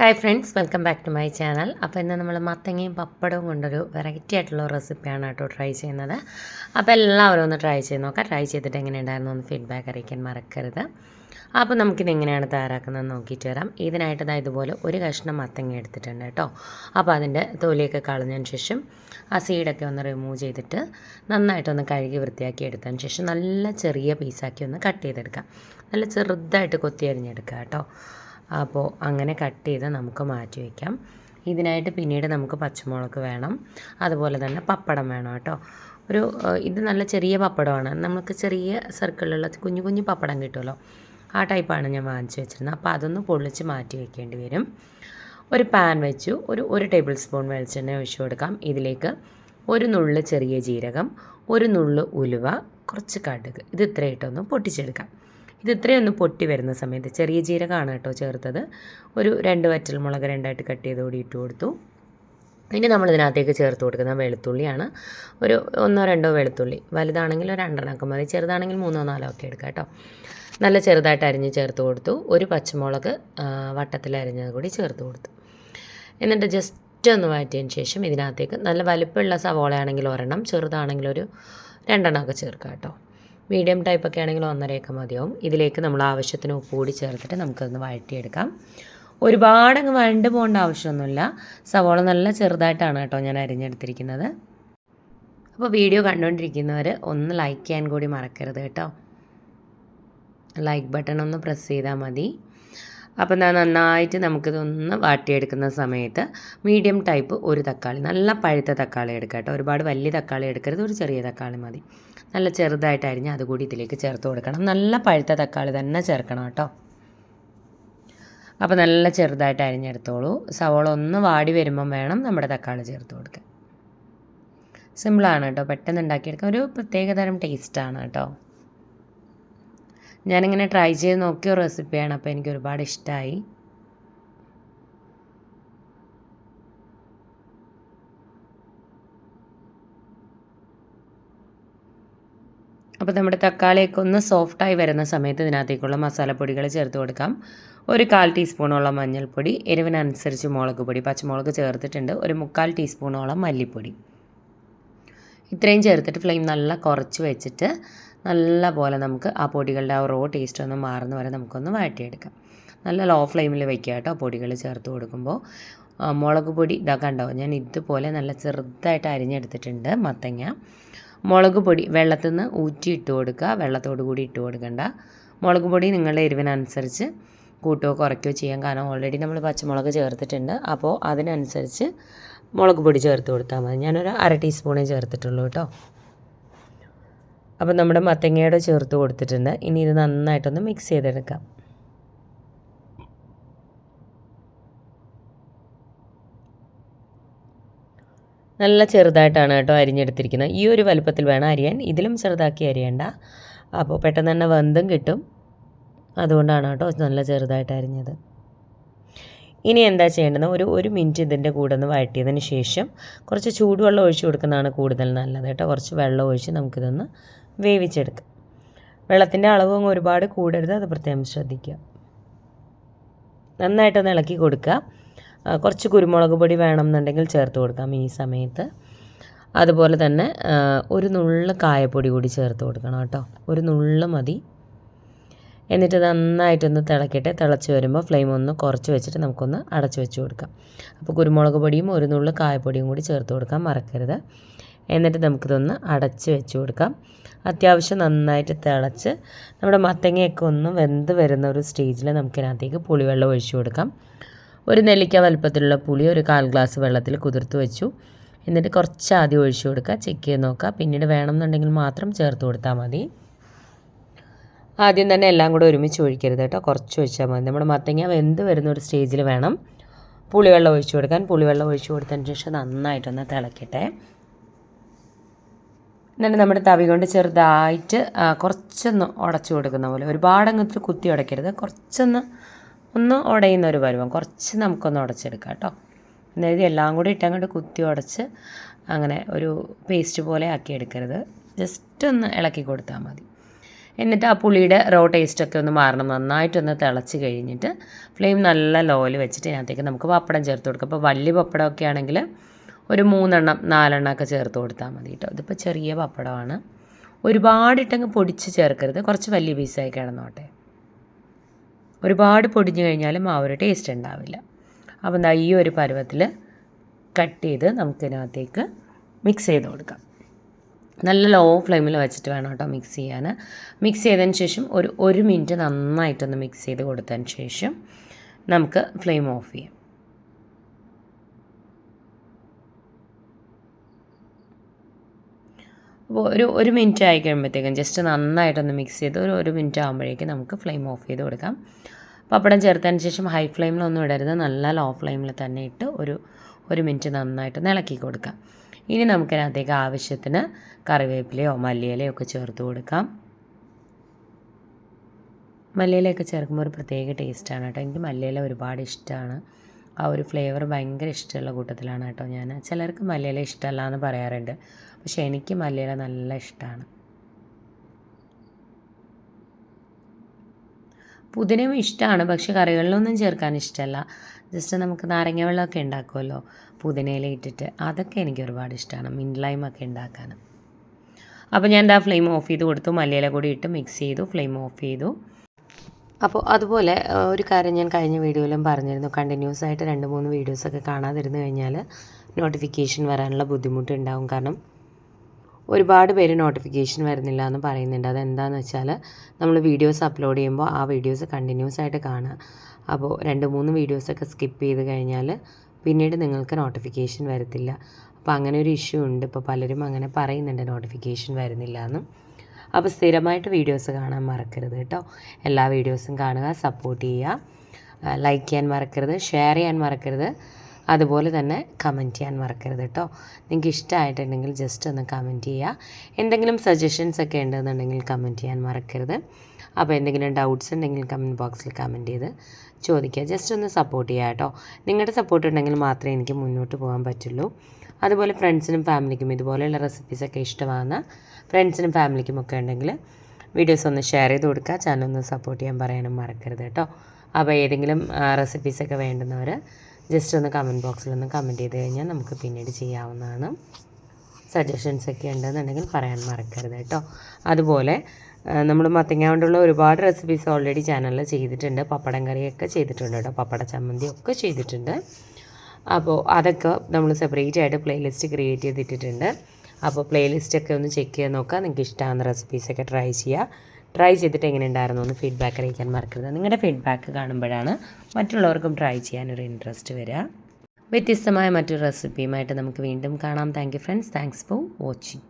Hi friends welcome back to my channel. അപ്പോൾ ഇന്ന് നമ്മൾ മത്തങ്ങയും പപ്പടവും കൊണ്ടൊരു വെറൈറ്റി ആയിട്ടുള്ള റെസിപ്പിയാണ് കേട്ടോ ട്രൈ ചെയ്യുന്നത്. അപ്പോൾ എല്ലാവരും ഒന്ന് ട്രൈ ചെയ്ത് നോക്കാം. ട്രൈ ചെയ്തിട്ട് എങ്ങനെ ഉണ്ടായിരുന്നു ഒന്ന് ഫീഡ്ബാക്ക് അറിയിക്കാൻ മറക്കരുത്. അപ്പോൾ നമുക്കിത് എങ്ങനെയാണ് തയ്യാറാക്കുന്നത് നോക്കിയിട്ട് വരാം. ഇതിനായിട്ട് ഇതാ ഇതുപോലെ ഒരു കഷ്ണം മത്തങ്ങ എടുത്തിട്ടുണ്ട് കേട്ടോ. അപ്പോൾ അതിന്റെ തൊലിയൊക്കെ കളഞ്ഞതിന് ശേഷം ആ സീഡൊക്കെ ഒന്ന് റിമൂവ് ചെയ്തിട്ട് നന്നായിട്ടൊന്ന് കഴുകി വൃത്തിയാക്കി എടുത്തതിന് ശേഷം നല്ല ചെറിയ പീസാക്കി ഒന്ന് കട്ട് ചെയ്തെടുക്കാം. നല്ല ചെറുതായിട്ട് കൊത്തി അരിഞ്ഞെടുക്കുക കേട്ടോ. അപ്പോൾ അങ്ങനെ കട്ട് ചെയ്ത് നമുക്ക് മാറ്റി വയ്ക്കാം. ഇതിനായിട്ട് പിന്നീട് നമുക്ക് പച്ചമുളക് വേണം. അതുപോലെ തന്നെ പപ്പടം വേണം കേട്ടോ. ഒരു ഇത് നല്ല ചെറിയ പപ്പടമാണ്. നമുക്ക് ചെറിയ സർക്കിളിലുള്ള കുഞ്ഞു കുഞ്ഞു പപ്പടം കിട്ടുമല്ലോ. ആ ടൈപ്പാണ് ഞാൻ വാങ്ങിച്ചു വെച്ചിരുന്നത്. അപ്പോൾ അതൊന്ന് പൊള്ളിച്ച് മാറ്റി വെക്കേണ്ടി വരും. ഒരു പാൻ വെച്ചു. ഒരു ഒരു ടേബിൾ സ്പൂൺ വെളിച്ചെണ്ണ ഒഴിച്ചു കൊടുക്കാം. ഇതിലേക്ക് ഒരു നുള്ള് ചെറിയ ജീരകം ഒരു നുള്ള് ഉലുവ കുറച്ച് കടുക്. ഇത് ഇത്രയിട്ടൊന്ന് പൊട്ടിച്ചെടുക്കാം. ഇത് ഇത്രയൊന്ന് പൊട്ടി വരുന്ന സമയത്ത് ചെറിയ ജീരകമാണ് കേട്ടോ ചേർത്തത്. ഒരു രണ്ട് വറ്റൽ മുളക് രണ്ടായിട്ട് കട്ട് ചെയ്ത് കൂടി ഇട്ട് കൊടുത്തു. ഇനി നമ്മൾ ഇതിനകത്തേക്ക് ചേർത്ത് കൊടുക്കുന്ന വെളുത്തുള്ളിയാണ്. ഒരു ഒന്നോ രണ്ടോ വെളുത്തുള്ളി. വലുതാണെങ്കിൽ ഒരു രണ്ടെണ്ണമൊക്കെ മതി. ചെറുതാണെങ്കിൽ മൂന്നോ നാലോ ഒക്കെ എടുക്കാം കേട്ടോ. നല്ല ചെറുതായിട്ട് അരിഞ്ഞ് ചേർത്ത് കൊടുത്തു. ഒരു പച്ചമുളക് വട്ടത്തിൽ അരിഞ്ഞത് കൂടി ചേർത്ത് കൊടുത്തു. എന്നിട്ട് ജസ്റ്റ് ഒന്ന് വഴറ്റിയതിന് ശേഷം ഇതിനകത്തേക്ക് നല്ല വലുപ്പമുള്ള സവോളയാണെങ്കിൽ ഒരെണ്ണം ചെറുതാണെങ്കിൽ ഒരു രണ്ടെണ്ണമൊക്കെ ചേർക്കാം കേട്ടോ. മീഡിയം ടൈപ്പ് ഒക്കെ ആണെങ്കിൽ ഒന്നരയൊക്കെ മതിയാവും. ഇതിലേക്ക് നമ്മൾ ആവശ്യത്തിന് ഉപ്പ് കൂടി ചേർത്തിട്ട് നമുക്കതൊന്ന് വഴറ്റിയെടുക്കാം. ഒരുപാട് അങ്ങ് വഴണ്ട് പോകേണ്ട ആവശ്യമൊന്നുമില്ല. സവോള നല്ല ചെറുതായിട്ടാണ് കേട്ടോ ഞാൻ അരിഞ്ഞെടുത്തിരിക്കുന്നത്. അപ്പോൾ വീഡിയോ കണ്ടുകൊണ്ടിരിക്കുന്നവർ ഒന്ന് ലൈക്ക് ചെയ്യാൻ കൂടി മറക്കരുത് കേട്ടോ. ലൈക്ക് ബട്ടൺ ഒന്ന് പ്രസ് ചെയ്താൽ മതി. അപ്പോൾ ഞാൻ നന്നായിട്ട് നമുക്കിതൊന്ന് വാട്ടിയെടുക്കുന്ന സമയത്ത് മീഡിയം ടൈപ്പ് ഒരു തക്കാളി നല്ല പഴുത്ത തക്കാളി എടുക്കുക കേട്ടോ. ഒരുപാട് വലിയ തക്കാളി എടുക്കരുത് ഒരു ചെറിയ തക്കാളി മതി. നല്ല ചെറുതായിട്ട് അരിഞ്ഞ് അതുകൂടി ഇതിലേക്ക് ചേർത്ത് കൊടുക്കണം. നല്ല പഴുത്ത തക്കാളി തന്നെ ചേർക്കണം കേട്ടോ. അപ്പോൾ നല്ല ചെറുതായിട്ട് അരിഞ്ഞെടുത്തോളൂ. സവോള ഒന്ന് വാടി വരുമ്പം വേണം നമ്മുടെ തക്കാളി ചേർത്ത് കൊടുക്കാൻ. സിമ്പിളാണ് കേട്ടോ. പെട്ടെന്ന് ഉണ്ടാക്കിയെടുക്കാൻ ഒരു പ്രത്യേക തരം ടേസ്റ്റാണ് കേട്ടോ. ഞാനിങ്ങനെ ട്രൈ ചെയ്ത് നോക്കിയ റെസിപ്പിയാണ് അപ്പോൾ എനിക്ക് ഒരുപാട് ഇഷ്ടമായി അപ്പോൾ നമ്മുടെ തക്കാളിയൊക്കെ ഒന്ന് സോഫ്റ്റായി വരുന്ന സമയത്ത് ഇതിനകത്തേക്കുള്ള മസാലപ്പൊടികൾ ചേർത്ത് കൊടുക്കാം. ഒരു കാൽ ടീസ്പൂണോളം മഞ്ഞൾപ്പൊടി എരിവിനനുസരിച്ച് മുളക് പൊടി പച്ചമുളക് ചേർത്തിട്ടുണ്ട്. ഒരു മുക്കാൽ ടീസ്പൂണോളം മല്ലിപ്പൊടി. ഇത്രയും ചേർത്തിട്ട് ഫ്ലെയിം നല്ല കുറച്ച് വെച്ചിട്ട് നല്ല പോലെ നമുക്ക് ആ പൊടികളുടെ ആ റോ ടേസ്റ്റ് ഒന്ന് മാറുന്ന വരെ നമുക്കൊന്ന് വഴറ്റിയെടുക്കാം. നല്ല ലോ ഫ്ലെയിമിൽ വെക്കുക കേട്ടോ പൊടികൾ ചേർത്ത് കൊടുക്കുമ്പോൾ. മുളക് പൊടി ഇതാ കണ്ടോ ഞാൻ ഇതുപോലെ നല്ല ചെറുതായിട്ട് അരിഞ്ഞെടുത്തിട്ടുണ്ട് മത്തങ്ങ. മുളക് പൊടി വെള്ളത്തിൽ നിന്ന് ഊറ്റി ഇട്ട് കൊടുക്കുക. വെള്ളത്തോട് കൂടി ഇട്ട് കൊടുക്കണ്ട. മുളക് പൊടി നിങ്ങളുടെ എരിവിനനുസരിച്ച് കൂട്ടുകയോ കുറയ്ക്കുകയോ ചെയ്യാം. കാരണം ഓൾറെഡി നമ്മൾ പച്ചമുളക് ചേർത്തിട്ടുണ്ട്. അപ്പോൾ അതിനനുസരിച്ച് മുളക് പൊടി ചേർത്ത് കൊടുത്താൽ മതി. ഞാനൊരു അര ടീസ്പൂണേ ചേർത്തിട്ടുള്ളൂ കേട്ടോ. അപ്പോൾ നമ്മുടെ മത്തങ്ങയുടെ ചേർത്ത് കൊടുത്തിട്ടുണ്ട്. ഇനി ഇത് നന്നായിട്ടൊന്ന് മിക്സ് ചെയ്തെടുക്കാം. നല്ല ചെറുതായിട്ടാണ് കേട്ടോ അരിഞ്ഞെടുത്തിരിക്കുന്നത്. ഈ ഒരു വലുപ്പത്തിൽ വേണം അരിയാൻ. ഇതിലും ചെറുതാക്കി അരിയണ്ട. അപ്പോൾ പെട്ടെന്ന് തന്നെ വെന്തും കിട്ടും. അതുകൊണ്ടാണ് കേട്ടോ നല്ല ചെറുതായിട്ട് അരിഞ്ഞത്. ഇനി എന്താ ചെയ്യേണ്ടത്? ഒരു ഒരു മിനിറ്റ് ഇതിന്റെ കൂടെ ഒന്ന് വഴറ്റിയതിന് ശേഷം കുറച്ച് ചൂടുവെള്ളം ഒഴിച്ച് കൊടുക്കുന്നതാണ് കൂടുതൽ നല്ലത് കേട്ടോ. കുറച്ച് വെള്ളം ഒഴിച്ച് നമുക്കിതൊന്ന് വേവിച്ചെടുക്കാം. വെള്ളത്തിന്റെ അളവ് ഒരുപാട് കൂടരുത്. അത് പ്രത്യേകം ശ്രദ്ധിക്കുക. നന്നായിട്ടൊന്ന് ഇളക്കി കൊടുക്കുക. കുറച്ച് കുരുമുളക് പൊടി വേണമെന്നുണ്ടെങ്കിൽ ചേർത്ത് കൊടുക്കാം ഈ സമയത്ത്. അതുപോലെ തന്നെ ഒരു നുള്ള് കായപ്പൊടി കൂടി ചേർത്ത് കൊടുക്കണം കേട്ടോ. ഒരു നുള്ള് മതി. എന്നിട്ട് നന്നായിട്ടൊന്ന് തിളക്കട്ടെ. തിളച്ച് വരുമ്പോൾ ഫ്ലെയിം ഒന്ന് കുറച്ച് വെച്ചിട്ട് നമുക്കൊന്ന് അടച്ച് വെച്ച് കൊടുക്കാം. അപ്പോൾ കുരുമുളക് പൊടിയും ഒരു നുള്ള് കായപ്പൊടിയും കൂടി ചേർത്ത് കൊടുക്കാൻ മറക്കരുത്. എന്നിട്ട് നമുക്കിതൊന്ന് അടച്ച് വെച്ച് കൊടുക്കാം. അത്യാവശ്യം നന്നായിട്ട് തിളച്ച് നമ്മുടെ മത്തങ്ങയൊക്കെ ഒന്ന് വെന്ത് വരുന്ന ഒരു സ്റ്റേജിൽ നമുക്കിതിനകത്തേക്ക് പുളിവെള്ളം ഒഴിച്ചു കൊടുക്കാം. ഒരു നെല്ലിക്ക വലുപ്പത്തിലുള്ള പുളി ഒരു കാൽ ഗ്ലാസ് വെള്ളത്തിൽ കുതിർത്ത് വെച്ചു. എന്നിട്ട് കുറച്ച് ആദ്യം ഒഴിച്ചു കൊടുക്കുക. ചെക്ക് ചെയ്ത് നോക്കുക. പിന്നീട് വേണമെന്നുണ്ടെങ്കിൽ മാത്രം ചേർത്ത് കൊടുത്താൽ മതി. ആദ്യം തന്നെ എല്ലാം കൂടെ ഒരുമിച്ച് ഒഴിക്കരുത് കേട്ടോ. കുറച്ച് ഒഴിച്ചാൽ മതി. നമ്മുടെ മത്തങ്ങ വെന്ത് വരുന്ന ഒരു സ്റ്റേജിൽ വേണം പുളിവെള്ളം ഒഴിച്ചു കൊടുക്കാൻ. പുളിവെള്ളം ഒഴിച്ചു കൊടുത്തതിന് ശേഷം നന്നായിട്ടൊന്ന് തിളക്കട്ടെ. എന്നിട്ട് നമ്മുടെ തവി കൊണ്ട് ചെറുതായിട്ട് കുറച്ചൊന്ന് ഉടച്ചു കൊടുക്കുന്ന പോലെ. ഒരുപാട് അങ്ങനത്തെ കുത്തി ഉടയ്ക്കരുത്. കുറച്ചൊന്ന് ഒന്ന് ഉടയുന്ന ഒരു പരുവം. കുറച്ച് നമുക്കൊന്ന് ഉടച്ചെടുക്കാം കേട്ടോ. അതായത് എല്ലാം കൂടി ഇട്ട് അങ്ങോട്ട് കുത്തി ഉടച്ച് അങ്ങനെ ഒരു പേസ്റ്റ് പോലെ ആക്കി എടുക്കരുത്. ജസ്റ്റ് ഒന്ന് ഇളക്കി കൊടുത്താൽ മതി. എന്നിട്ട് ആ പുളിയുടെ റോ ടേസ്റ്റൊക്കെ ഒന്ന് മാറണം. നന്നായിട്ടൊന്ന് തിളച്ച് കഴിഞ്ഞിട്ട് ഫ്ലെയിം നല്ല ലോയിൽ വെച്ചിട്ട് ഇതിനകത്തേക്ക് നമുക്ക് പപ്പടം ചേർത്ത് കൊടുക്കാം. അപ്പോൾ വലിയ പപ്പടമൊക്കെ ആണെങ്കിൽ ഒരു മൂന്നെണ്ണം നാലെണ്ണം ഒക്കെ ചേർത്ത് കൊടുത്താൽ മതി കേട്ടോ. ഇതിപ്പോൾ ചെറിയ പപ്പടമാണ്. ഒരുപാടിട്ടങ്ങ് പൊടിച്ച് ചേർക്കരുത്. കുറച്ച് വലിയ പീസായി കിടന്നോട്ടെ. ഒരുപാട് പൊടിഞ്ഞു കഴിഞ്ഞാലും ആ ഒരു ടേസ്റ്റ് ഉണ്ടാവില്ല. അപ്പം ഈ ഒരു പരുവത്തിൽ കട്ട് ചെയ്ത് നമുക്കിതിനകത്തേക്ക് മിക്സ് ചെയ്ത് കൊടുക്കാം. നല്ല ലോ ഫ്ലെയിമിൽ വെച്ചിട്ട് വേണം കേട്ടോ മിക്സ് ചെയ്യാൻ മിക്സ് ചെയ്തതിന് ശേഷം ഒരു ഒരു മിനിറ്റ് നന്നായിട്ടൊന്ന് മിക്സ് ചെയ്ത് കൊടുത്തതിന് ശേഷം നമുക്ക് ഫ്ലെയിം ഓഫ് ചെയ്യാം. അപ്പോൾ ഒരു ഒരു മിനിറ്റ് ആയി കഴിയുമ്പോഴത്തേക്കും ജസ്റ്റ് നന്നായിട്ടൊന്ന് മിക്സ് ചെയ്ത് ഒരു ഒരു മിനിറ്റ് ആകുമ്പോഴേക്കും നമുക്ക് ഫ്ലെയിം ഓഫ് ചെയ്ത് കൊടുക്കാം. പപ്പടം ചേർത്തതിന് ശേഷം ഹൈ ഫ്ലെയിമിലൊന്നും ഇടരുത്. നല്ല ലോ ഫ്ലെയിമിൽ തന്നെ ഇട്ട് ഒരു ഒരു മിനിറ്റ് നന്നായിട്ട് ഇളക്കി കൊടുക്കാം. ഇനി നമുക്കതിനകത്തേക്ക് ആവശ്യത്തിന് കറിവേപ്പിലയോ മല്ലിയിലയോ ഒക്കെ ചേർത്ത് കൊടുക്കാം. മല്ലിയിലയൊക്കെ ചേർക്കുമ്പോൾ ഒരു പ്രത്യേക ടേസ്റ്റാണ് കേട്ടോ. എനിക്ക് മല്ലിയില ഒരുപാട് ഇഷ്ടമാണ്. ആ ഒരു ഫ്ലേവർ ഭയങ്കര ഇഷ്ടമുള്ള കൂട്ടത്തിലാണ് കേട്ടോ ഞാൻ. ചിലർക്ക് മല്ലിയില ഇഷ്ടമല്ല എന്ന് പറയാറുണ്ട്. പക്ഷേ എനിക്ക് മല്ലിയില നല്ല ഇഷ്ടമാണ് പുതിനയും ഇഷ്ടമാണ് പക്ഷേ കറികളിലൊന്നും ചേർക്കാൻ ഇഷ്ടമല്ല. ജസ്റ്റ് നമുക്ക് നാരങ്ങ വെള്ളമൊക്കെ ഉണ്ടാക്കുമല്ലോ പുതിനയില ഇട്ടിട്ട്. അതൊക്കെ എനിക്ക് ഒരുപാട് ഇഷ്ടമാണ് മിൻലൈം ഒക്കെ ഉണ്ടാക്കാൻ അപ്പോൾ ഞാൻ എന്താ ഫ്ലെയിം ഓഫ് ചെയ്ത് കൊടുത്തു മല്ലിയില കൂടി ഇട്ട് മിക്സ് ചെയ്തു ഫ്ലെയിം ഓഫ് ചെയ്തു. അപ്പോൾ അതുപോലെ ഒരു കാര്യം ഞാൻ കഴിഞ്ഞ വീഡിയോയിലും പറഞ്ഞിരുന്നു. കണ്ടിന്യൂസ് ആയിട്ട് രണ്ട് മൂന്ന് വീഡിയോസൊക്കെ കാണാതിരുന്നു കഴിഞ്ഞാൽ നോട്ടിഫിക്കേഷൻ വരാനുള്ള ബുദ്ധിമുട്ടുണ്ടാവും കാരണം ഒരുപാട് പേര് നോട്ടിഫിക്കേഷൻ വരുന്നില്ല എന്ന് പറയുന്നുണ്ട്. അതെന്താണെന്ന് വെച്ചാൽ നമ്മൾ വീഡിയോസ് അപ്ലോഡ് ചെയ്യുമ്പോൾ ആ വീഡിയോസ് കണ്ടിന്യൂസ് ആയിട്ട് കാണുക അപ്പോൾ രണ്ട് മൂന്ന് വീഡിയോസൊക്കെ സ്കിപ്പ് ചെയ്ത് കഴിഞ്ഞാൽ പിന്നീട് നിങ്ങൾക്ക് നോട്ടിഫിക്കേഷൻ വരത്തില്ല. അപ്പോൾ അങ്ങനെ ഒരു ഇഷ്യൂ ഉണ്ട്. ഇപ്പോൾ പലരും അങ്ങനെ പറയുന്നുണ്ട് നോട്ടിഫിക്കേഷൻ വരുന്നില്ല എന്ന്. അപ്പോൾ സ്ഥിരമായിട്ട് വീഡിയോസ് കാണാൻ മറക്കരുത് കേട്ടോ. എല്ലാ വീഡിയോസും കാണുക സപ്പോർട്ട് ചെയ്യുക ലൈക്ക് ചെയ്യാൻ മറക്കരുത് ഷെയർ ചെയ്യാൻ മറക്കരുത് അതുപോലെ തന്നെ കമന്റ് ചെയ്യാൻ മറക്കരുത് കേട്ടോ. നിങ്ങൾക്ക് ഇഷ്ടമായിട്ടുണ്ടെങ്കിൽ ജസ്റ്റ് ഒന്ന് കമന്റ് ചെയ്യുക. എന്തെങ്കിലും സജഷൻസ് ഒക്കെ ഉണ്ടെന്നുണ്ടെങ്കിൽ കമന്റ് ചെയ്യാൻ മറക്കരുത്. അപ്പോൾ എന്തെങ്കിലും ഡൗട്ട്സ് ഉണ്ടെങ്കിൽ കമന്റ് ബോക്സിൽ കമന്റ് ചെയ്ത് ചോദിക്കുക. ജസ്റ്റ് ഒന്ന് സപ്പോർട്ട് ചെയ്യുക കേട്ടോ. നിങ്ങളുടെ സപ്പോർട്ട് ഉണ്ടെങ്കിൽ മാത്രമേ എനിക്ക് മുന്നോട്ട് പോകാൻ പറ്റുള്ളൂ. അതുപോലെ ഫ്രണ്ട്സിനും ഫാമിലിക്കും ഇതുപോലെയുള്ള റെസിപ്പീസൊക്കെ ഇഷ്ടമാകുന്ന ഫ്രണ്ട്സിനും ഫാമിലിക്കും ഒക്കെ ഉണ്ടെങ്കിൽ വീഡിയോസ് ഒന്ന് ഷെയർ ചെയ്ത് കൊടുക്കുക. ചാനൽ ഒന്ന് സപ്പോർട്ട് ചെയ്യാൻ പറയാനും മറക്കരുത് കേട്ടോ. അപ്പോൾ ഏതെങ്കിലും റെസിപ്പീസൊക്കെ വേണ്ടുന്നവർ ജസ്റ്റ് ഒന്ന് കമന്റ് ബോക്സിൽ ഒന്ന് കമന്റ് ചെയ്ത് കഴിഞ്ഞാൽ നമുക്ക് പിന്നീട് ചെയ്യാവുന്നതാണ്. സജഷൻസ് ഒക്കെ ഉണ്ടെന്നുണ്ടെങ്കിൽ പറയാൻ മറക്കരുത് കേട്ടോ. അതുപോലെ നമ്മൾ മത്തങ്ങ കൊണ്ടുള്ള ഒരുപാട് റെസിപ്പീസ് ഓൾറെഡി ചാനലിൽ ചെയ്തിട്ടുണ്ട്. പപ്പടം കറിയൊക്കെ ചെയ്തിട്ടുണ്ട് കേട്ടോ. പപ്പട ചമ്മന്തി ഒക്കെ ചെയ്തിട്ടുണ്ട്. അപ്പോൾ അതൊക്കെ നമ്മൾ സെപ്പറേറ്റ് ആയിട്ട് പ്ലേലിസ്റ്റ് ക്രിയേറ്റ് ചെയ്തിട്ടിട്ടുണ്ട്. അപ്പോൾ പ്ലേലിസ്റ്റൊക്കെ ഒന്ന് ചെക്ക് ചെയ്ത് നോക്കുക. നിങ്ങൾക്ക് ഇഷ്ടമാകുന്ന റെസിപ്പീസൊക്കെ ട്രൈ ചെയ്യുക. ട്രൈ ചെയ്തിട്ട് എങ്ങനെ ഉണ്ടായിരുന്നു എന്ന് ഫീഡ്ബാക്ക് അറിയിക്കാൻ മറക്കരുത്. നിങ്ങളുടെ ഫീഡ്ബാക്ക് കാണുമ്പോഴാണ് മറ്റുള്ളവർക്കും ട്രൈ ചെയ്യാനൊരു ഇൻട്രസ്റ്റ് വരിക. വ്യത്യസ്തമായ മറ്റൊരു റെസിപ്പിയുമായിട്ട് നമുക്ക് വീണ്ടും കാണാം. Thank you friends thanks for watching